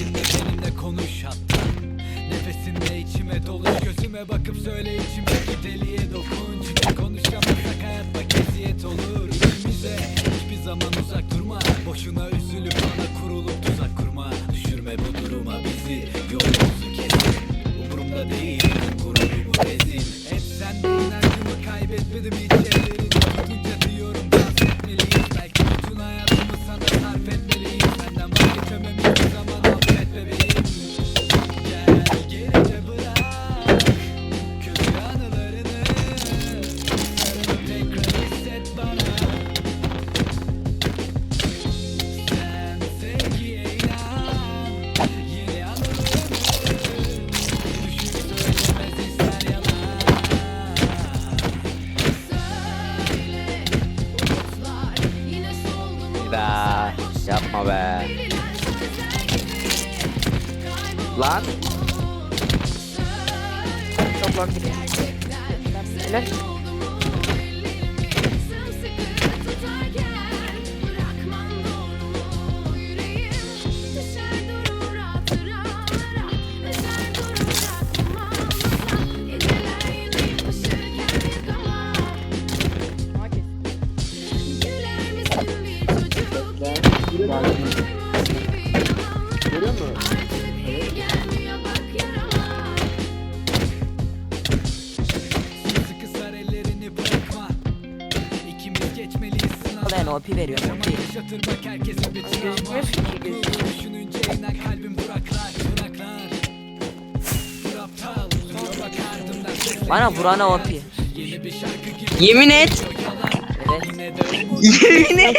Benimle konuş hatta. Nefesimle içime dolu Gözüme bakıp söyle içimdeki deliye dokun Çünkü konuşamazsak hayatta kesiyet olur Bize hiçbir zaman uzak durma Boşuna üzülüp bana kurulup tuzak kurma. Düşürme bu duruma bizi Yolumuzu kesin. Umurumda değil gururumu ezin Hep sen de kaybetmedim hiç Be, yapma be. Lan. Toplam bir. Helal. Geçmeliyiz sınavdan Ben OP veriyorum OP. Gözükmüyor ki. Düşününce iner kalbim duraklar Duraklar Bana vurana OP. Yemin et. Evet. Yemin et.